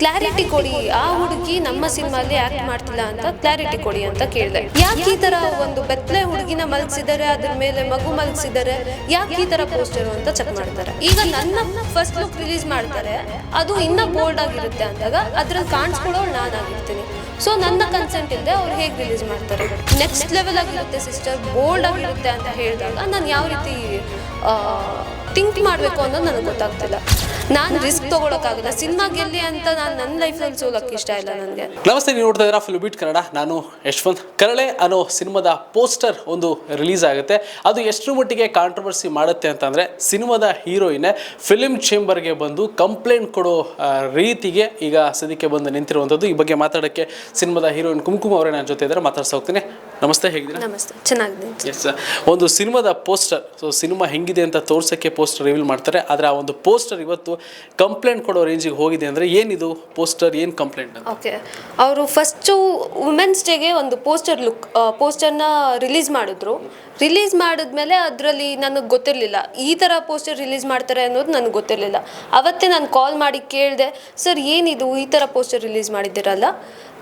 Clarity ಕೊಡಿ. ಆ ಹುಡುಗಿ ನಮ್ಮ ಸಿನಿಮಾಲಿ ಆಕ್ಟ್ ಮಾಡ್ತಿಲ್ಲ ಅಂತ ಕ್ಲಾರಿಟಿ ಕೊಡಿ ಅಂತ ಕೇಳಿದೆ. ಯಾಕೆ ಈ ತರ ಒಂದು ಬೆತ್ತಲೆ ಹುಡುಗಿನ ಮಲಗಿಸಿದ್ದಾರೆ ಅದ್ರ ಮೇಲೆ ಮಗು ಮಲಗಿಸಿದ್ದಾರೆ ಯಾಕೆ ಈ ತರ ಪೋಸ್ಟರ್ ಅಂತ ಚೆಕ್ ಮಾಡ್ತಾರೆ. ಈಗ ನನ್ನ ಫಸ್ಟ್ ಲುಕ್ ರಿಲೀಸ್ ಮಾಡ್ತಾರೆ. ಅದು ಇನ್ನ ಬೋಲ್ಡ್ ಆಗಿರುತ್ತೆ ಅಂದಾಗ ಅದ್ರಲ್ಲಿ ನಾನು ನಾನಾಗಿರ್ತೀನಿ ಸೊ ನನ್ನ ಕನ್ಸೆಂಟ್ ಇಲ್ಲದೆ ಅವ್ರು ಹೇಗೆ ರಿಲೀಸ್ ಮಾಡ್ತಾರೆ? ನೆಕ್ಸ್ಟ್ ಲೆವೆಲ್ ಆಗಿರುತ್ತೆ ಸಿಸ್ಟರ್ ಬೋಲ್ಡ್ ಆಗಿರುತ್ತೆ ಅಂತ ಹೇಳಿದಾಗ ನಾನು ಯಾವ ರೀತಿ ಥಿಂಕ್ ಮಾಡಬೇಕು ಅನ್ನೋದು ನನಗೆ ಗೊತ್ತಾಗ್ತಿಲ್ಲ. ನಾನು ರಿಸ್ಕ್ ತೊಗೊಳಕ್ಕಾಗಲ್ಲ. ಸಿನಿಮಾ ಗೆಲ್ಲಿ ಅಂತ ನಾನು ನನ್ನ ಲೈಫಲ್ಲಿ ಸೋಲಕ್ಕೆ ಇಷ್ಟ ಇಲ್ಲ ನನಗೆ ನಮಸ್ತೆ ನೀವು ನೋಡ್ತಾ ಇದ್ದೀರಾ? Film beat Kannada. ನಾನು ಯಶ್ವಂತ್. ಕರಳೆ ಅನ್ನೋ ಸಿನಿಮಾದ ಪೋಸ್ಟರ್ ಒಂದು ರಿಲೀಸ್ ಆಗುತ್ತೆ. ಅದು ಎಷ್ಟು ಮಟ್ಟಿಗೆ ಕಾಂಟ್ರವರ್ಸಿ ಮಾಡುತ್ತೆ ಅಂತಂದರೆ, ಸಿನಿಮಾದ ಹೀರೋಯಿನ್ ಫಿಲಿಮ್ ಚೇಂಬರ್ಗೆ ಬಂದು ಕಂಪ್ಲೇಂಟ್ ಕೊಡೋ ರೀತಿಗೆ ಈಗ ಸದ್ಯಕ್ಕೆ ಬಂದು ನಿಂತಿರುವಂಥದ್ದು. ಈ ಬಗ್ಗೆ ಮಾತಾಡೋಕ್ಕೆ ಸಿನಿಮಾದ ಹೀರೋಯಿನ್ ಕುಂಕುಮ ಅವರೇ ನನ್ನ ಜೊತೆ ಇದ್ದಾರೆ. ಮಾತಾಡ್ತಾ ಹೋಗ್ತೀನಿ. ನಮಸ್ತೆ ಹೇಗಿದ್ದೀರಾ? ನಮಸ್ತೆ ಚೆನ್ನಾಗಿದೆ ಎಸ್ ಒಂದು ಸಿನಿಮಾದ ಪೋಸ್ಟರ್ ಸೊ ಸಿನಿಮಾ ಹೆಂಗಿದೆ ಅಂತ ತೋರ್ಸೋಕ್ಕೆ ಪೋಸ್ಟರ್ ರಿವೀಲ್ ಮಾಡ್ತಾರೆ. ಆದರೆ ಆ ಒಂದು ಪೋಸ್ಟರ್ ಇವತ್ತು ಕಂಪ್ಲೇಂಟ್ ಕೊಡೋ ರೇಂಜಿಗೆ ಹೋಗಿದೆ ಅಂದರೆ ಏನಿದು ಪೋಸ್ಟರ್ ಏನು ಕಂಪ್ಲೇಂಟ್ ಅಂತ? ಓಕೆ ಅವರು ಫಸ್ಟು ವುಮೆನ್ಸ್ ಡೇಗೆ ಒಂದು ಪೋಸ್ಟರ್ ಲುಕ್ ಪೋಸ್ಟರ್ನ ರಿಲೀಸ್ ಮಾಡಿದ್ರು. ರಿಲೀಸ್ ಮಾಡಿದ್ಮೇಲೆ ಅದರಲ್ಲಿ ನನಗೆ ಗೊತ್ತಿರಲಿಲ್ಲ. ಈ ಥರ ಪೋಸ್ಟರ್ ರಿಲೀಸ್ ಮಾಡ್ತಾರೆ ಅನ್ನೋದು ನನಗೆ ಗೊತ್ತಿರಲಿಲ್ಲ. ಅವತ್ತೇ ನಾನು ಕಾಲ್ ಮಾಡಿ ಕೇಳಿದೆ ಸರ್ ಏನಿದು? ಈ ಥರ ಪೋಸ್ಟರ್ ರಿಲೀಸ್ ಮಾಡಿದ್ದೀರಲ್ಲ?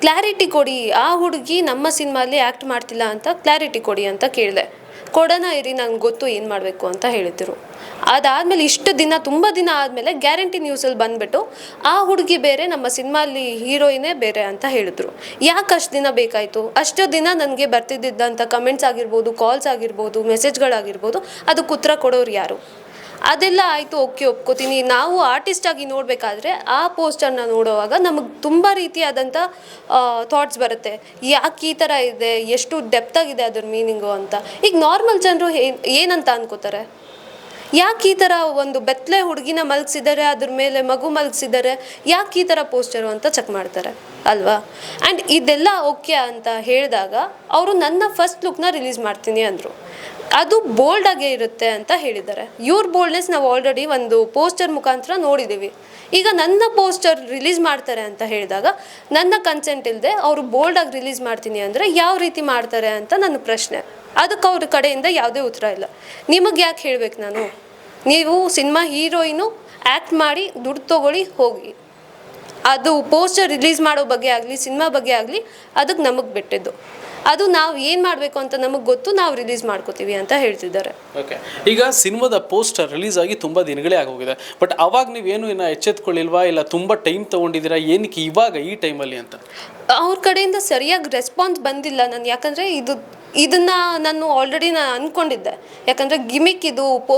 ಕ್ಲಾರಿಟಿ ಕೊಡಿ. ಆ ಹುಡುಗಿ ನಮ್ಮ ಸಿನಿಮಾಲಿ ಆ್ಯಕ್ಟ್ ಮಾಡ್ತಿಲ್ಲ ಅಂತ ಕ್ಲಾರಿಟಿ ಕೊಡಿ ಅಂತ ಕೇಳಿದೆ. ಕೊಡೋಣ ಇರಿ, ನಂಗೆ ಗೊತ್ತು ಏನು ಮಾಡಬೇಕು ಅಂತ ಹೇಳಿದ್ರು. ಅದಾದಮೇಲೆ ಇಷ್ಟು ದಿನ, ತುಂಬ ದಿನ ಆದಮೇಲೆ ಗ್ಯಾರಂಟಿ ನ್ಯೂಸಲ್ಲಿ ಬಂದ್ಬಿಟ್ಟು ಆ ಹುಡುಗಿ ಬೇರೆ, ನಮ್ಮ ಸಿನಿಮಾಲಿ ಹೀರೋಯಿನೇ ಬೇರೆ ಅಂತ ಹೇಳಿದ್ರು. ಯಾಕೆ ಅಷ್ಟು ದಿನ ಬೇಕಾಯಿತು? ಅಷ್ಟು ದಿನ ನನಗೆ ಬರ್ತಿದ್ದಂಥ ಕಮೆಂಟ್ಸ್ ಆಗಿರ್ಬೋದು ಕಾಲ್ಸ್ ಆಗಿರ್ಬೋದು ಮೆಸೇಜ್ಗಳಾಗಿರ್ಬೋದು ಅದಕ್ಕೆ ಉತ್ತರ ಕೊಡೋರು ಯಾರು? ಅದೆಲ್ಲ ಆಯಿತು, ಓಕೆ, ಒಪ್ಕೋತೀನಿ. ನಾವು ಆರ್ಟಿಸ್ಟ್ ಆಗಿ ನೋಡಬೇಕಾದ್ರೆ ಆ ಪೋಸ್ಟರ್ನ ನೋಡುವಾಗ ನಮಗೆ ತುಂಬ ರೀತಿಯಾದಂಥ ಥಾಟ್ಸ್ ಬರುತ್ತೆ. ಯಾಕೆ ಈ ಥರ ಇದೆ? ಎಷ್ಟು ಡೆಪ್ತಾಗಿದೆ ಅದ್ರ ಮೀನಿಂಗು ಅಂತ. ಈಗ ನಾರ್ಮಲ್ ಜನರು ಏನಂತ ಅನ್ಕೋತಾರೆ? ಯಾಕೆ ಈ ಥರ ಒಂದು ಬೆತ್ತಲೆ ಹುಡುಗಿನ ಮಲಗಿಸಿದ್ದಾರೆ, ಅದ್ರ ಮೇಲೆ ಮಗು ಮಲಗಿಸಿದ್ದಾರೆ? ಯಾಕೆ ಈ ಥರ ಪೋಸ್ಟರು ಅಂತ ಚೆಕ್ ಮಾಡ್ತಾರೆ, ಅಲ್ವಾ? ಆ್ಯಂಡ್ ಇದೆಲ್ಲ ಓಕೆ ಅಂತ ಹೇಳಿದಾಗ, ಅವರು ನನ್ನ ಫಸ್ಟ್ ಲುಕ್ನ ರಿಲೀಸ್ ಮಾಡ್ತೀನಿ ಅಂದರು. ಅದು ಬೋಲ್ಡ್ ಆಗೇ ಇರುತ್ತೆ ಅಂತ ಹೇಳಿದ್ದಾರೆ. ಇವ್ರ ಬೋಲ್ಡ್ನೆಸ್ ನಾವು ಆಲ್ರೆಡಿ ಒಂದು ಪೋಸ್ಟರ್ ಮುಖಾಂತರ ನೋಡಿದ್ದೀವಿ. ಈಗ ನನ್ನ ಪೋಸ್ಟರ್ ರಿಲೀಸ್ ಮಾಡ್ತಾರೆ ಅಂತ ಹೇಳಿದಾಗ ನನ್ನ ಕನ್ಸೆಂಟ್ ಇಲ್ಲದೆ ಅವರು ಬೋಲ್ಡಾಗಿ ರಿಲೀಸ್ ಮಾಡ್ತೀನಿ ಅಂದರೆ ಯಾವ ರೀತಿ ಮಾಡ್ತಾರೆ ಅಂತ ನನ್ನ ಪ್ರಶ್ನೆ. ಅದಕ್ಕೆ ಅವ್ರ ಕಡೆಯಿಂದ ಯಾವುದೇ ಉತ್ತರ ಇಲ್ಲ. ನಿಮಗೆ ಯಾಕೆ ಹೇಳ್ಬೇಕು ನಾನು? ನೀವು ಸಿನಿಮಾ ಹೀರೋಯಿನು ಆ್ಯಕ್ಟ್ ಮಾಡಿ ದುಡ್ಡು ತೊಗೊಳ್ಳಿ, ಹೋಗಿ. ಅದು ಪೋಸ್ಟರ್ ರಿಲೀಸ್ ಮಾಡೋ ಬಗ್ಗೆ ಆಗಲಿ ಸಿನಿಮಾ ಬಗ್ಗೆ ಆಗಲಿ, ಅದಕ್ಕೆ ನಮಗೆ ಬಿಟ್ಟಿದ್ದು. ಅದು ನಾವು ಏನು ಮಾಡಬೇಕು ಅಂತ ನಮಗೆ ಗೊತ್ತು ನಾವು ರಿಲೀಸ್ ಮಾಡ್ಕೋತೀವಿ ಅಂತ ಹೇಳ್ತಿದ್ದಾರೆ. ಓಕೆ ಈಗ ಸಿನಿಮಾದ ಪೋಸ್ಟರ್ ರಿಲೀಸ್ ಆಗಿ ತುಂಬ ದಿನಗಳೇ ಆಗೋಗಿದೆ. ಬಟ್ ಅವಾಗ ನೀವೇನು ಇನ್ನು ಎಚ್ಚೆತ್ಕೊಳ್ಳಿಲ್ವಾ? ಇಲ್ಲ ತುಂಬ ಟೈಮ್ ತೊಗೊಂಡಿದ್ದೀರಾ? ಏನಕ್ಕೆ ಇವಾಗ ಈ ಟೈಮಲ್ಲಿ ಅಂತ? ಅವ್ರ ಕಡೆಯಿಂದ ಸರಿಯಾಗಿ ರೆಸ್ಪಾನ್ಸ್ ಬಂದಿಲ್ಲ ನಾನು ಯಾಕಂದರೆ ಇದು ಇದನ್ನ ನಾನು ಆಲ್ರೆಡಿ ನಾನು ಅಂದ್ಕೊಂಡಿದ್ದೆ ಯಾಕಂದರೆ ಗಿಮಿಕ್ ಇದು ಪೋ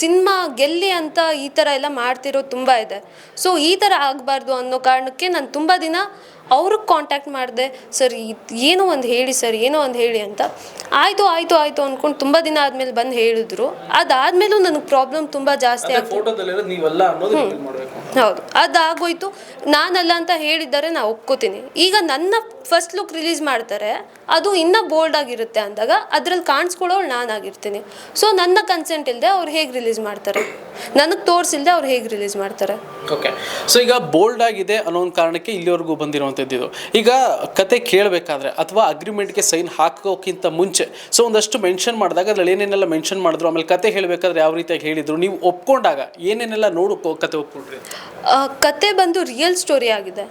ಸಿನಿಮಾ ಗೆಲ್ಲಿ ಅಂತ ಈ ಥರ ಎಲ್ಲ ಮಾಡ್ತಿರೋದು ತುಂಬ ಇದೆ. ಸೊ ಈ ಥರ ಆಗಬಾರ್ದು ಅನ್ನೋ ಕಾರಣಕ್ಕೆ ನಾನು ತುಂಬ ದಿನ ಅವ್ರಿಗೆ ಕಾಂಟ್ಯಾಕ್ಟ್ ಮಾಡಿದೆ. ಸರ್ ಏನೋ ಒಂದು ಹೇಳಿ ಸರ್ ಏನೋ ಒಂದು ಹೇಳಿ ಅಂತ. ಆಯಿತು ಆಯಿತು ಆಯಿತು ಅಂದ್ಕೊಂಡು ತುಂಬ ದಿನ ಆದಮೇಲೆ ಬಂದು ಹೇಳಿದ್ರು. ಅದಾದಮೇಲೂ ನನಗೆ ಪ್ರಾಬ್ಲಮ್ ತುಂಬ ಜಾಸ್ತಿ ಆಗ್ತದೆ ಹೌದು. ಅದಾಗೋಯ್ತು. ನಾನಲ್ಲ ಅಂತ ಹೇಳಿದ್ದಾರೆ ನಾ ಒಪ್ಕೋತೀನಿ. ಈಗ ನನ್ನ ಫಸ್ಟ್ ಲುಕ್ ರಿಲೀಸ್ ಮಾಡ್ತಾರೆ ಅದು ಇನ್ನೂ ಬೋಲ್ಡ್ ಆಗಿರುತ್ತೆ ಅಂದಾಗ ಅದ್ರಲ್ಲಿ ಕಾಣಿಸ್ಕೊಳ್ಳೋಳು ನಾನಾಗಿರ್ತೀನಿ. ಸೊ ನನ್ನ ಕನ್ಸೆಂಟ್ ಇಲ್ಲದೆ ಅವ್ರು ಹೇಗೆ ರಿಲೀಸ್ ಮಾಡ್ತಾರೆ? ನನಗೆ ತೋರಿಸಿಲ್ಲದೆ ಅವ್ರು ಹೇಗೆ ರಿಲೀಸ್ ಮಾಡ್ತಾರೆ? ಓಕೆ ಸೊ ಈಗ ಬೋಲ್ಡ್ ಆಗಿದೆ ಅನ್ನೋ ಒಂದು ಕಾರಣಕ್ಕೆ ಇಲ್ಲಿವರೆಗೂ ಬಂದಿರುವಂಥದ್ದು ಇದು. ಈಗ ಕತೆ ಕೇಳಬೇಕಾದ್ರೆ ಅಥವಾ ಅಗ್ರಿಮೆಂಟ್ಗೆ ಸೈನ್ ಹಾಕೋಕ್ಕಿಂತ ಮುಂಚೆ ಸೊ ಒಂದಷ್ಟು ಮೆನ್ಷನ್ ಮಾಡಿದಾಗ ಅದ್ರಲ್ಲಿ ಏನೇನೆಲ್ಲ ಮೆನ್ಷನ್ ಮಾಡಿದ್ರು ಆಮೇಲೆ ಕತೆ ಹೇಳಬೇಕಾದ್ರೆ ಯಾವ ರೀತಿಯಾಗಿ ಹೇಳಿದ್ರು ನೀವು ಒಪ್ಕೊಂಡಾಗ ಏನೇನೆಲ್ಲ ನೋಡು ಕತೆ ಒಪ್ಕೊಂಡ್ರಿ ಕತೆ ಬಂದು ರಿಯಲ್ ಸ್ಟೋರಿ ಆಗಿದೆ.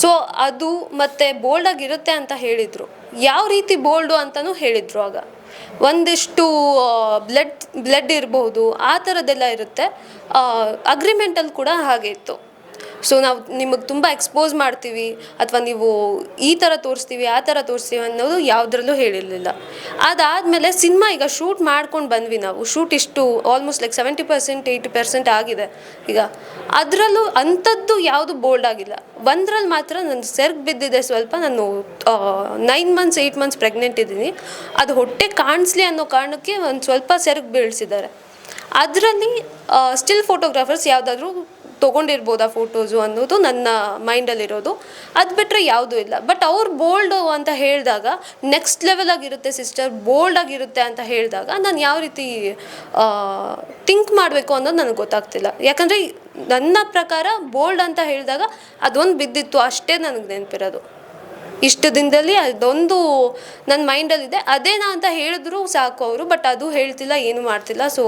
ಸೊ ಅದು ಮತ್ತೆ ಬೋಲ್ಡ್ ಆಗಿರುತ್ತೆ ಅಂತ ಹೇಳಿದರು. ಯಾವ ರೀತಿ ಬೋಲ್ಡು ಅಂತಲೂ ಹೇಳಿದರು ಆಗ. ಒಂದಿಷ್ಟು ಬ್ಲಡ್ ಬ್ಲಡ್ ಇರಬಹುದು, ಆ ಥರದ್ದೆಲ್ಲ ಇರುತ್ತೆ. ಅಗ್ರಿಮೆಂಟಲ್ಲಿ ಕೂಡ ಹಾಗೆ ಇತ್ತು. ಸೊ ನಾವು ನಿಮಗೆ ತುಂಬ ಎಕ್ಸ್ಪೋಸ್ ಮಾಡ್ತೀವಿ ಅಥವಾ ನೀವು ಈ ಥರ ತೋರಿಸ್ತೀವಿ, ಆ ಥರ ತೋರಿಸ್ತೀವಿ ಅನ್ನೋದು ಯಾವುದ್ರಲ್ಲೂ ಹೇಳಿರಲಿಲ್ಲ. ಅದಾದಮೇಲೆ ಸಿನಿಮಾ ಈಗ ಶೂಟ್ ಮಾಡ್ಕೊಂಡು ಬಂದ್ವಿ ನಾವು. ಶೂಟ್ ಇಷ್ಟು almost like seventy percent eighty percent ಆಗಿದೆ. ಈಗ ಅದರಲ್ಲೂ ಅಂಥದ್ದು ಯಾವುದು ಬೋಲ್ಡ್ ಆಗಿಲ್ಲ. ಒಂದ್ರಲ್ಲಿ ಮಾತ್ರ ನನ್ನ ಸೆರ್ಗ್ ಬಿದ್ದಿದೆ ಸ್ವಲ್ಪ ನಾನು nine months eight months pregnant ಇದ್ದೀನಿ. ಅದು ಹೊಟ್ಟೆ ಕಾಣಿಸ್ಲಿ ಅನ್ನೋ ಕಾರಣಕ್ಕೆ ಒಂದು ಸ್ವಲ್ಪ ಸೆರ್ಗ್ ಬೀಳಿಸಿದ್ದಾರೆ. ಅದರಲ್ಲಿ ಸ್ಟಿಲ್ ಫೋಟೋಗ್ರಾಫರ್ಸ್ ಯಾವುದಾದ್ರೂ ತೊಗೊಂಡಿರ್ಬೋದಾ ಫೋಟೋಸು ಅನ್ನೋದು ನನ್ನ ಮೈಂಡಲ್ಲಿರೋದು ಅದು ಬಿಟ್ಟರೆ ಯಾವುದೂ ಇಲ್ಲ. ಬಟ್ ಅವ್ರು ಬೋಲ್ಡು ಅಂತ ಹೇಳಿದಾಗ ನೆಕ್ಸ್ಟ್ ಲೆವೆಲ್ ಆಗಿರುತ್ತೆ ಸಿಸ್ಟರ್ ಬೋಲ್ಡ್ ಆಗಿರುತ್ತೆ ಅಂತ ಹೇಳಿದಾಗ ನಾನು ಯಾವ ರೀತಿ ಥಿಂಕ್ ಮಾಡಬೇಕು ಅನ್ನೋದು ನನಗೆ ಗೊತ್ತಾಗ್ತಿಲ್ಲ. ಯಾಕಂದರೆ ನನ್ನ ಪ್ರಕಾರ ಬೋಲ್ಡ್ ಅಂತ ಹೇಳಿದಾಗ ಅದೊಂದು ಬಿದ್ದಿತ್ತು. ಅಷ್ಟೇ ನನಗೆ ನೆನಪಿರೋದು. ಇಷ್ಟು ದಿನದಲ್ಲಿ ಅದೊಂದು ನನ್ನ ಮೈಂಡಲ್ಲಿದೆ ಅದೇನಾ ಅಂತ ಹೇಳಿದ್ರು ಸಾಕು ಅವರು ಬಟ್ ಅದು ಹೇಳ್ತಿಲ್ಲ, ಏನು ಮಾಡ್ತಿಲ್ಲ. ಸೊ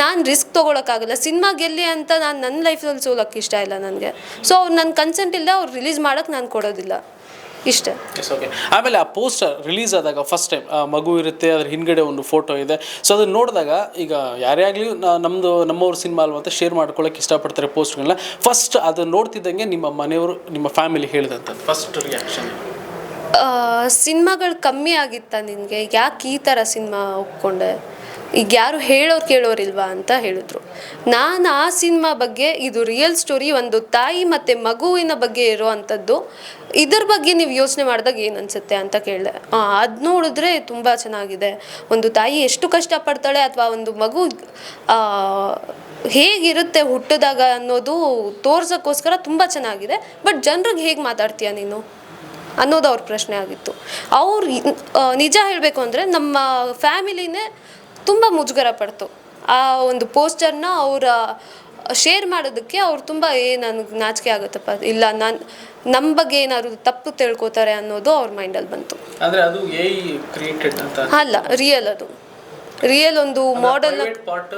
ನಾನು ರಿಸ್ಕ್ ತೊಗೊಳಕ್ಕಾಗಲ್ಲ. ಸಿನಿಮಾ ಗೆಲ್ಲಿ ಅಂತ ನಾನು ನನ್ನ ಲೈಫಲ್ಲಿ ಸೋಲಕ್ಕೆ ಇಷ್ಟ ಇಲ್ಲ ನನಗೆ. ಸೊ ಅವ್ರು ನನ್ನ ಕನ್ಸೆಂಟ್ ಇಲ್ಲದೆ ಅವ್ರು ರಿಲೀಸ್ ಮಾಡೋಕ್ಕೆ ನಾನು ಕೊಡೋದಿಲ್ಲ. ಇಷ್ಟೇ. ಓಕೆ ಆಮೇಲೆ ಆ ಪೋಸ್ಟರ್ ರಿಲೀಸ್ ಆದಾಗ ಫಸ್ಟ್ ಟೈಮ್ ಮಗು ಇರುತ್ತೆ ಅದ್ರ ಹಿಂದ್ಗಡೆ ಒಂದು ಫೋಟೋ ಇದೆ. ಸೊ ಅದನ್ನ ನೋಡಿದಾಗ ಈಗ ಯಾರೇ ಆಗಲಿ ನಮ್ಮದು ನಮ್ಮವ್ರ ಸಿನಿಮಾ ಅಲ್ವಾ ಅಂತ ಶೇರ್ ಮಾಡ್ಕೊಳ್ಳೋಕೆ ಇಷ್ಟಪಡ್ತಾರೆ ಪೋಸ್ಟ್ಗಳನ್ನ ಫಸ್ಟ್ ಅದನ್ನ ನೋಡ್ತಿದ್ದಂಗೆ ನಿಮ್ಮ ಮನೆಯವರು ನಿಮ್ಮ ಫ್ಯಾಮಿಲಿ ಹೇಳಿದಂಥದ್ದು ಫಸ್ಟ್ ರಿಯಾಕ್ಷನ್ ಸಿನಿಮಾಗಳು ಕಮ್ಮಿ ಆಗಿತ್ತ ನಿನಗೆ? ಯಾಕೆ ಈ ಥರ ಸಿನಿಮಾ ಒಪ್ಕೊಂಡೆ? ಈಗ ಯಾರು ಹೇಳೋರು ಕೇಳೋರಿಲ್ವಾ ಅಂತ ಹೇಳಿದ್ರು. ನಾನು ಆ ಸಿನಿಮಾ ಬಗ್ಗೆ ಇದು ರಿಯಲ್ ಸ್ಟೋರಿ ಒಂದು ತಾಯಿ ಮತ್ತು ಮಗುವಿನ ಬಗ್ಗೆ ಇರೋ ಅಂಥದ್ದು ಇದ್ರ ಬಗ್ಗೆ ನೀವು ಯೋಚನೆ ಮಾಡಿದಾಗ ಏನು ಅನಿಸುತ್ತೆ ಅಂತ ಕೇಳಿದೆ. ಅದು ನೋಡಿದ್ರೆ ತುಂಬ ಚೆನ್ನಾಗಿದೆ. ಒಂದು ತಾಯಿ ಎಷ್ಟು ಕಷ್ಟಪಡ್ತಾಳೆ ಅಥವಾ ಒಂದು ಮಗು ಹೇಗಿರುತ್ತೆ ಹುಟ್ಟಿದಾಗ ಅನ್ನೋದು ತೋರ್ಸೋಕ್ಕೋಸ್ಕರ ತುಂಬ ಚೆನ್ನಾಗಿದೆ. ಬಟ್ ಜನರಿಗೆ ಹೇಗೆ ಮಾತಾಡ್ತೀಯ ನೀನು? ಅನ್ನೋದು ಅವ್ರ ಪ್ರಶ್ನೆ ಆಗಿತ್ತು. ಅವ್ರು ನಿಜ ಹೇಳಬೇಕು ಅಂದರೆ ನಮ್ಮ ಫ್ಯಾಮಿಲಿನೇ ತುಂಬ ಮುಜುಗರ ಪಡ್ತು. ಆ ಒಂದು ಪೋಸ್ಟರ್ನ ಅವರ ಶೇರ್ ಮಾಡೋದಕ್ಕೆ ಅವ್ರು ತುಂಬ ಏ ನನಗೆ ನಾಚಿಕೆ ಆಗುತ್ತಪ್ಪ ಇಲ್ಲ ನಾನು ನಮ್ಮ ಬಗ್ಗೆ ಏನಾದ್ರು ತಪ್ಪು ತಿಳ್ಕೊತಾರೆ ಅನ್ನೋದು ಅವ್ರ ಮೈಂಡಲ್ಲಿ ಬಂತು. ಅಂದ್ರೆ ಅದು ಕ್ರಿಯೇಟೆಡ್ ಅಂತ ಅಲ್ಲ ರಿಯಲ್ ಅದು. ರಿಯಲ್ ಒಂದು ಮಾಡೆಲ್ನ ಪಾರ್ಟ್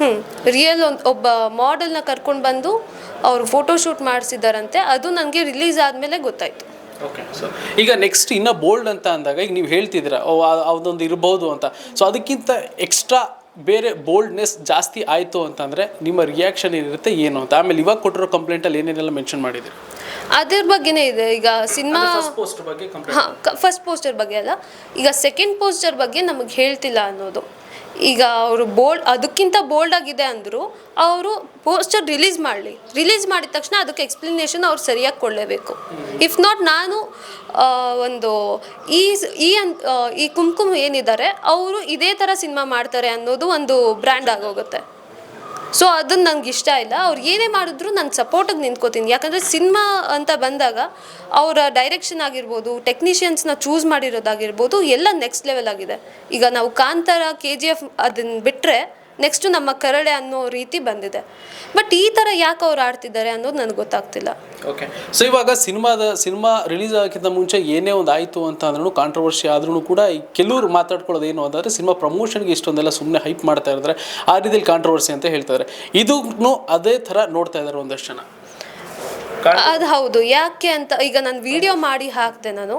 ಹ್ಞೂ ರಿಯಲ್ ಒಂದು ಒಬ್ಬ ಮಾಡೆಲ್ನ ಕರ್ಕೊಂಡು ಬಂದು ಅವರು ಫೋಟೋಶೂಟ್ ಮಾಡಿಸಿದ್ದಾರಂತೆ ಅದು ನನಗೆ ರಿಲೀಸ್ ಆದಮೇಲೆ ಗೊತ್ತಾಯಿತು. ಓಕೆ ಸೊ ಈಗ ನೆಕ್ಸ್ಟ್ ಇನ್ನ ಬೋಲ್ಡ್ ಅಂತ ಅಂದಾಗ ಈಗ ನೀವು ಹೇಳ್ತಿದ್ದೀರಾ ಅದೊಂದು ಇರ್ಬೋದು ಅಂತ. ಸೊ ಅದಕ್ಕಿಂತ ಎಕ್ಸ್ಟ್ರಾ ಬೇರೆ ಬೋಲ್ಡ್ನೆಸ್ ಜಾಸ್ತಿ ಆಯಿತು ಅಂತಂದರೆ ನಿಮ್ಮ ರಿಯಾಕ್ಷನ್ ಏನಿರುತ್ತೆ ಏನು ಅಂತ? ಆಮೇಲೆ ಇವಾಗ ಕೊಟ್ಟಿರೋ ಕಂಪ್ಲೇಂಟಲ್ಲಿ ಏನೇನೆಲ್ಲ ಮೆನ್ಷನ್ ಮಾಡಿದ್ದೀರಿ? ಅದ್ರ ಬಗ್ಗೆನೇ ಇದೆ. ಈಗ ಸಿನಿಮಾ ಫಸ್ಟ್ ಪೋಸ್ಟರ್ ಬಗ್ಗೆ ಅಲ್ಲ. ಈಗ ಸೆಕೆಂಡ್ ಪೋಸ್ಟರ್ ಬಗ್ಗೆ ನಮಗೆ ಹೇಳ್ತಿಲ್ಲ ಅನ್ನೋದು. ಈಗ ಅವರು ಬೋಲ್ಡ್, ಅದಕ್ಕಿಂತ ಬೋಲ್ಡ್ ಆಗಿದೆ ಅಂದರು, ಅವರು ಪೋಸ್ಟರ್ ರಿಲೀಸ್ ಮಾಡಲಿ. ರಿಲೀಸ್ ಮಾಡಿದ ತಕ್ಷಣ ಅದಕ್ಕೆ ಎಕ್ಸ್ಪ್ಲನೇಷನ್ ಅವ್ರು ಸರಿಯಾಗಿ ಕೊಡಲೇಬೇಕು. ಇಫ್ ನಾಟ್ ನಾನು ಒಂದು, ಈ ಈ ಅನ್ ಈ ಕುಂಕುಮ ಏನಿದ್ದಾರೆ, ಅವರು ಇದೇ ಥರ ಸಿನಿಮಾ ಮಾಡ್ತಾರೆ ಅನ್ನೋದು ಒಂದು ಬ್ರ್ಯಾಂಡ್ ಆಗೋಗುತ್ತೆ. ಸೊ ಅದನ್ನ ನಂಗೆ ಇಷ್ಟ ಇಲ್ಲ. ಅವ್ರು ಏನೇ ಮಾಡಿದ್ರು ನಾನು ಸಪೋರ್ಟಿಗೆ ನಿಂತ್ಕೋತೀನಿ. ಯಾಕಂದರೆ ಸಿನಿಮಾ ಅಂತ ಬಂದಾಗ ಅವರ ಡೈರೆಕ್ಷನ್ ಆಗಿರ್ಬೋದು ಟೆಕ್ನಿಷಿಯನ್ಸ್ನ ಚೂಸ್ ಮಾಡಿರೋದಾಗಿರ್ಬೋದು, ಎಲ್ಲ ನೆಕ್ಸ್ಟ್ ಲೆವೆಲ್ ಆಗಿದೆ. ಈಗ ನಾವು ಕಾಂತಾರ ಕೆ ಜಿ ಎಫ್ ಅದನ್ನು ಬಿಟ್ಟರೆ ನೆಕ್ಸ್ಟು ನಮ್ಮ ಕರಡೆ ಅನ್ನೋ ರೀತಿ ಬಂದಿದೆ. ಬಟ್ ಈ ಥರ ಯಾಕೆ ಅವ್ರು ಆಡ್ತಿದ್ದಾರೆ ಅನ್ನೋದು ನನಗೆ ಗೊತ್ತಾಗ್ತಿಲ್ಲ. ಓಕೆ ಸೊ ಇವಾಗ ಸಿನಿಮಾದ, ಸಿನಿಮಾ ರಿಲೀಸ್ ಆಗೋಕ್ಕಿಂತ ಮುಂಚೆ ಏನೇ ಒಂದು ಆಯಿತು ಅಂತ ಅಂದ್ರೂ ಕಾಂಟ್ರವರ್ಸಿ ಆದ್ರೂ ಕೂಡ ಕೆಲವರು ಮಾತಾಡ್ಕೊಳ್ಳೋದು ಏನು ಅಂತಂದರೆ ಸಿನಿಮಾ ಪ್ರಮೋಷನ್ಗೆ ಇಷ್ಟೊಂದೆಲ್ಲ ಸುಮ್ಮನೆ ಹೈಪ್ ಮಾಡ್ತಾ ಇರ್ತಾರೆ. ಆ ರೀತಿಯಲ್ಲಿ ಕಾಂಟ್ರವರ್ಸಿ ಅಂತ ಹೇಳ್ತಾರೆ ಇದನ್ನು ಅದೇ ಥರ ನೋಡ್ತಾ ಇದ್ದಾರೆ ಒಂದಷ್ಟು ಜನ. ಅದು ಹೌದು. ಯಾಕೆ ಅಂತ ಈಗ ನಾನು ವಿಡಿಯೋ ಮಾಡಿ ಹಾಕಿದೆ ನಾನು.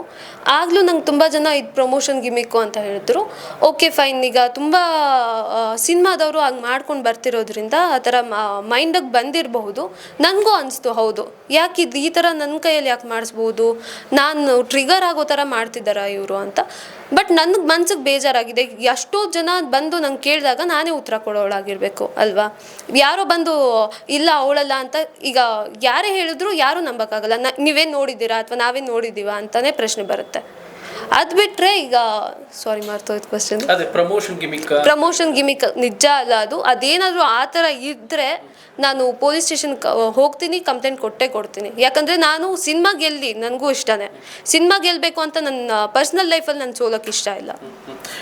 ಆಗಲೂ ನಂಗೆ ತುಂಬ ಜನ ಇದು ಪ್ರಮೋಷನ್ ಗಿಮಿಕ್ಕು ಅಂತ ಹೇಳಿದ್ರು ಓಕೆ ಫೈನ್ ಈಗ ತುಂಬ ಸಿನಿಮಾದವರು ಹಂಗೆ ಮಾಡ್ಕೊಂಡು ಬರ್ತಿರೋದ್ರಿಂದ ಆ ಥರ ಮೈಂಡಿಗೆ ಬಂದಿರಬಹುದು. ನನಗೂ ಅನಿಸ್ತು, ಹೌದು. ಯಾಕೆ ಇದು ಈ ಥರ ನನ್ನ ಕೈಯಲ್ಲಿ ಯಾಕೆ ಮಾಡಿಸ್ಬೋದು? ನಾನು ಟ್ರಿಗರ್ ಆಗೋ ಥರ ಮಾಡ್ತಿದ್ದಾರಾ ಇವರು ಅಂತ. ಬಟ್ ನನಗೆ ಮನ್ಸಿಗೆ ಬೇಜಾರಾಗಿದೆ. ಎಷ್ಟೋ ಜನ ಬಂದು ನಂಗೆ ಕೇಳಿದಾಗ ನಾನೇ ಉತ್ತರ ಕೊಡೋಳಾಗಿರ್ಬೇಕು, ಅಲ್ವಾ? ಯಾರೋ ಬಂದು, ಇಲ್ಲ, ಅವಳಲ್ಲ ಅಂತ ಈಗ ಯಾರೇ ಹೇಳಿದ್ರು ಯಾರೂ ನಂಬಕ್ಕಾಗಲ್ಲ. ನ ನೀವೇನು ನೋಡಿದ್ದೀರಾ ಅಥವಾ ನಾವೇ ನೋಡಿದ್ದೀವಾ ಅಂತಾನೆ ಪ್ರಶ್ನೆ ಬರುತ್ತೆ. ಅದ್ ಬಿಟ್ರೆ ಈಗ ಸಾರಿ ಮಾರ್ತೋಯ್ತು question promotion gimmick promotion gimmick ನಿಜ ಅಲ್ಲ ಅದು. ಅದೇನಾದರೂ ಆ ಥರ ಇದ್ದರೆ ನಾನು ಪೊಲೀಸ್ ಸ್ಟೇಷನ್ ಹೋಗ್ತೀನಿ ಕಂಪ್ಲೇಂಟ್ ಕೊಟ್ಟೇ ಕೊಡ್ತೀನಿ. ಯಾಕಂದರೆ ನಾನು ಸಿನಿಮಾ ಗೆಲ್ಲಿ ನನಗೂ ಇಷ್ಟನೇ. ಸಿನಿಮಾ ಗೆಲ್ಲಬೇಕು ಅಂತ ನನ್ನ ಪರ್ಸ್ನಲ್ ಲೈಫಲ್ಲಿ ನಾನು ಸೋಲೋಕೆ ಇಷ್ಟ ಇಲ್ಲ.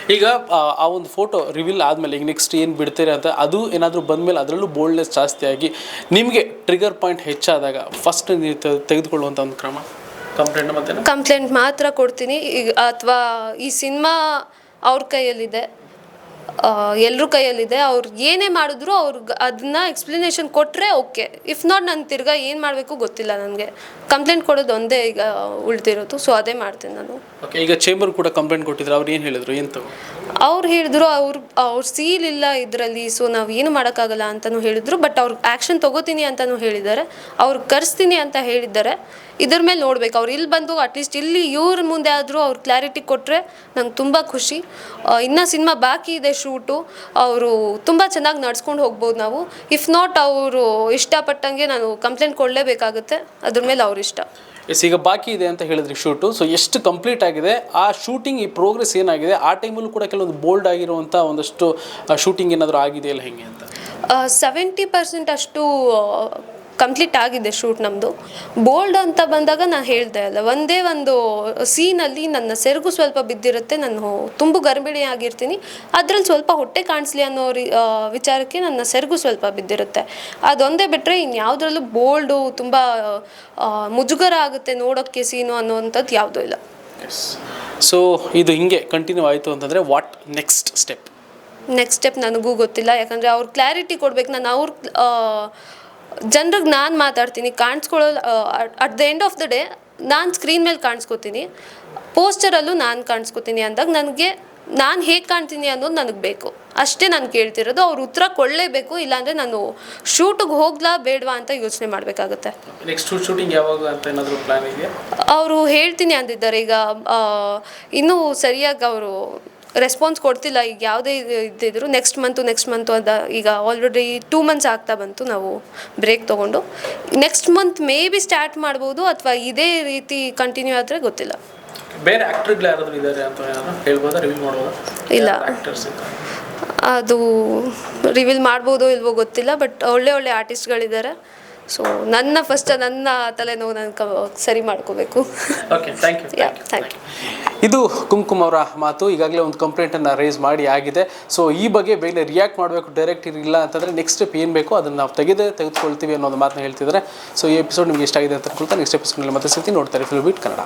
ಈಗ ಆ, ಆ ಒಂದು ಫೋಟೋ ರಿವೀಲ್ ಆದಮೇಲೆ ಈಗ ನೆಕ್ಸ್ಟ್ ಏನು ಬಿಡ್ತೀರಿ ಅಂತ ಅದು ಏನಾದರೂ ಬಂದಮೇಲೆ ಅದರಲ್ಲೂ ಬೋಲ್ಡ್ನೆಸ್ ಜಾಸ್ತಿ ಆಗಿ ನಿಮಗೆ ಟ್ರಿಗರ್ ಪಾಯಿಂಟ್ ಹೆಚ್ಚಾದಾಗ ಫಸ್ಟ್ ನೀವು ತೆಗೆದುಕೊಳ್ಳುವಂಥ ಒಂದು ಕ್ರಮ? ಕಂಪ್ಲೇಂಟ್ ಮತ್ತೆ ಕಂಪ್ಲೇಂಟ್ ಮಾತ್ರ ಕೊಡ್ತೀನಿ. ಈಗ ಅಥವಾ ಈ ಸಿನಿಮಾ ಅವ್ರ ಕೈಯಲ್ಲಿದೆ. ಎಲ್ಲರ ಕೈಯಲ್ಲಿದೆ. ಅವ್ರು ಏನೇ ಮಾಡಿದ್ರು ಅವ್ರಿಗೆ ಅದನ್ನ ಎಕ್ಸ್ಪ್ಲನೇಷನ್ ಕೊಟ್ಟರೆ ಓಕೆ ಇಫ್ ನಾಟ್ ನಾನು ತಿರ್ಗಾ ಏನು ಮಾಡಬೇಕು ಗೊತ್ತಿಲ್ಲ ನನಗೆ. ಕಂಪ್ಲೇಂಟ್ ಕೊಡೋದು ಒಂದೇ ಈಗ ಉಳಿದಿರೋದು ಸೊ ಅದೇ ಮಾಡ್ತೀನಿ ನಾನು. ಓಕೆ ಈಗ ಚೇಂಬರ್ ಕೂಡ ಕಂಪ್ಲೇಂಟ್ ಕೊಟ್ಟಿದ್ರು ಅವ್ರು ಏನು ಹೇಳಿದ್ರು ಏನು ತಗೋ? ಅವ್ರು ಹೇಳಿದ್ರು ಅವ್ರು ಅವ್ರ ಸೀಲ್ ಇಲ್ಲ ಇದರಲ್ಲಿ ಸೊ ನಾವು ಏನು ಮಾಡೋಕ್ಕಾಗಲ್ಲ ಅಂತಲೂ ಹೇಳಿದ್ರು ಬಟ್ ಅವ್ರು ಆ್ಯಕ್ಷನ್ ತಗೋತೀನಿ ಅಂತಲೂ ಹೇಳಿದ್ದಾರೆ. ಅವ್ರು ಕರೆಸ್ತೀನಿ ಅಂತ ಹೇಳಿದ್ದಾರೆ. ಇದ್ರ ಮೇಲೆ ನೋಡ್ಬೇಕು. ಅವ್ರು ಇಲ್ಲಿ ಬಂದು ಅಟ್ಲೀಸ್ಟ್ ಇಲ್ಲಿ ಇವ್ರ ಮುಂದೆ ಆದರೂ ಅವ್ರು ಕ್ಲಾರಿಟಿ ಕೊಟ್ಟರೆ ನಂಗೆ ತುಂಬ ಖುಷಿ. ಇನ್ನೂ ಸಿನಿಮಾ ಬಾಕಿ ಇದೆ ಶೂಟು ಅವರು ತುಂಬ ಚೆನ್ನಾಗಿ ನಡ್ಸ್ಕೊಂಡು ಹೋಗ್ಬೋದು ನಾವು. ಇಫ್ ನಾಟ್ ಅವರು ಇಷ್ಟಪಟ್ಟಂಗೆ ನಾನು ಕಂಪ್ಲೇಂಟ್ ಕೊಡಲೇಬೇಕಾಗುತ್ತೆ. ಅದ್ರ ಮೇಲೆ ಅವ್ರ ಇಷ್ಟ. ಎಸ್ ಈಗ ಬಾಕಿ ಇದೆ ಅಂತ ಹೇಳಿದ್ರಿ ಶೂಟು. ಸೊ ಎಷ್ಟು ಕಂಪ್ಲೀಟ್ ಆಗಿದೆ? ಆ ಶೂಟಿಂಗ್ ಈ ಪ್ರೋಗ್ರೆಸ್ ಏನಾಗಿದೆ? ಆ ಟೈಮಲ್ಲೂ ಕೂಡ ಕೆಲವೊಂದು ಬೋಲ್ಡ್ ಆಗಿರುವಂಥ ಒಂದಷ್ಟು ಶೂಟಿಂಗ್ ಏನಾದರೂ ಆಗಿದೆಯಲ್ಲ ಹೆಂಗೆ ಅಂತ? ಸೆವೆಂಟಿ ಪರ್ಸೆಂಟ್ ಅಷ್ಟು ಕಂಪ್ಲೀಟ್ ಆಗಿದೆ ಶೂಟ್ ನಮ್ಮದು ಬೋಲ್ಡ್ ಅಂತ ಬಂದಾಗ ನಾನು ಹೇಳ್ದೆ ಅಲ್ಲ ಒಂದೇ ಒಂದು ಸೀನಲ್ಲಿ ನನ್ನ ಸೆರಗು ಸ್ವಲ್ಪ ಬಿದ್ದಿರುತ್ತೆ ನಾನು ತುಂಬ ಗರ್ಭಿಣಿ ಆಗಿರ್ತೀನಿ ಅದ್ರಲ್ಲಿ ಸ್ವಲ್ಪ ಹೊಟ್ಟೆ ಕಾಣಿಸ್ಲಿ ಅನ್ನೋ ವಿಚಾರಕ್ಕೆ ನನ್ನ ಸೆರಗು ಸ್ವಲ್ಪ ಬಿದ್ದಿರುತ್ತೆ. ಅದೊಂದೇ ಬಿಟ್ಟರೆ ಇನ್ಯಾವುದ್ರಲ್ಲೂ ಬೋಲ್ಡು ತುಂಬ ಮುಜುಗರ ಆಗುತ್ತೆ ನೋಡೋಕ್ಕೆ ಸೀನು ಅನ್ನೋವಂಥದ್ದು ಯಾವುದೂ ಇಲ್ಲ. ಸೊ ಇದು ಹಿಂಗೆ ಕಂಟಿನ್ಯೂ ಆಯಿತು ಅಂತಂದರೆ what next step next step ನನಗೂ ಗೊತ್ತಿಲ್ಲ ಯಾಕಂದರೆ ಅವ್ರು ಕ್ಲಾರಿಟಿ ಕೊಡ್ಬೇಕು ನಾನು ಅವ್ರ ಜನರಿಗೆ ನಾನು ಮಾತಾಡ್ತೀನಿ ಕಾಣಿಸ್ಕೊಳ್ಳೋ at the end of the day ನಾನು ಸ್ಕ್ರೀನ್ ಮೇಲೆ ಕಾಣಿಸ್ಕೊತೀನಿ ಪೋಸ್ಟರಲ್ಲೂ ನಾನು ಕಾಣಿಸ್ಕೊತೀನಿ ಅಂದಾಗ ನನಗೆ ನಾನು ಹೇಗೆ ಕಾಣ್ತೀನಿ ಅನ್ನೋದು ನನಗೆ ಬೇಕು. ಅಷ್ಟೇ ನಾನು ಕೇಳ್ತಿರೋದು ಅವ್ರ ಉತ್ತರ ಕೊಡಲೇಬೇಕು ಇಲ್ಲಾಂದರೆ ನಾನು ಶೂಟಿಗೆ ಹೋಗ್ಲಾ ಬೇಡವಾ ಅಂತ ಯೋಚನೆ ಮಾಡಬೇಕಾಗುತ್ತೆ. ನೆಕ್ಸ್ಟ್ ಶೂಟಿಂಗ್ ಯಾವಾಗ ಅಂತ ಏನಾದರೂ ಪ್ಲಾನ್ ಇದೆಯಾ ಅವರು ಹೇಳ್ತೀನಿ ಅಂದಿದ್ದಾರೆ ಈಗ ಇನ್ನೂ ಸರಿಯಾಗಿ ಅವರು ರೆಸ್ಪಾನ್ಸ್ ಕೊಡ್ತಿಲ್ಲ. ಈಗ ಯಾವುದೇ ಇದು ಇದ್ದಿದ್ರು ನೆಕ್ಸ್ಟ್ ಮಂತು ನೆಕ್ಸ್ಟ್ ಮಂತು ಅಂತ ಈಗ ಆಲ್ರೆಡಿ ಟೂ ಮಂತ್ಸ್ ಆಗ್ತಾ ಬಂತು ನಾವು ಬ್ರೇಕ್ ತೊಗೊಂಡು. Next month maybe start ಮಾಡ್ಬೋದು ಅಥವಾ ಇದೇ ರೀತಿ ಕಂಟಿನ್ಯೂ ಆದರೆ ಗೊತ್ತಿಲ್ಲ. ಬೇರೆ ಆಕ್ಟರ್ಗಳು ಯಾರಾದರೂ ಇದ್ದಾರೆ ಅಂತ ಏನಾದ್ರು ಹೇಳ್ಬೋದಾ? ರಿವ್ಯೂ ಮಾಡ್ಬೋದಾ? ಇಲ್ಲ. ಅದು ರಿವೀಲ್ ಮಾಡ್ಬೋದು ಇಲ್ವೋ ಗೊತ್ತಿಲ್ಲ ಬಟ್ ಒಳ್ಳೆ ಒಳ್ಳೆ ಆರ್ಟಿಸ್ಟ್ಗಳಿದ್ದಾರೆ ಸೊ ನನ್ನ ಫಸ್ಟ್ ನನ್ನ ತಲೆನೋವು ನಾನು ಕ ಸರಿ ಮಾಡ್ಕೋಬೇಕು. Okay thank you yeah thank you ಇದು ಕುಂಕುಮ್ ಅವರ ಮಾತು. ಈಗಾಗಲೇ ಒಂದು ಕಂಪ್ಲೇಂಟನ್ನು ರೇಸ್ ಮಾಡಿ ಆಗಿದೆ. ಸೊ ಈ ಬಗ್ಗೆ ಬೇಗನೆ ರಿಯಾಕ್ಟ್ ಮಾಡಬೇಕು ಡೈರೆಕ್ಟ್ ಇರಲಿಲ್ಲ ಅಂತಂದರೆ ನೆಕ್ಸ್ಟ್ ಸ್ಟೆಪ್ ಏನು ಬೇಕು ಅದನ್ನು ನಾವು ತೆಗೆದೇ ತೆಗೆದುಕೊಳ್ತೀವಿ ಅನ್ನೋದು ಮಾತನ್ನ ಹೇಳ್ತಿದ್ದಾರೆ. ಸೊ ಈ ಎಪಿಸೋಡ್ ನಿಮಗೆ ಇಷ್ಟ ಆಗಿದೆ ಅಂತ ಅನ್ಕೊಳ್ತಾ ನೆಕ್ಸ್ಟ್ ಎಪಿಸೋಡ್ನಲ್ಲಿ ಮತ್ತೆ ಸಿಗ್ತೀನಿ. ನೋಡ್ತಾರೆ ಫಿಲ್ಮ್ ಬೀಟ್ ಕನ್ನಡ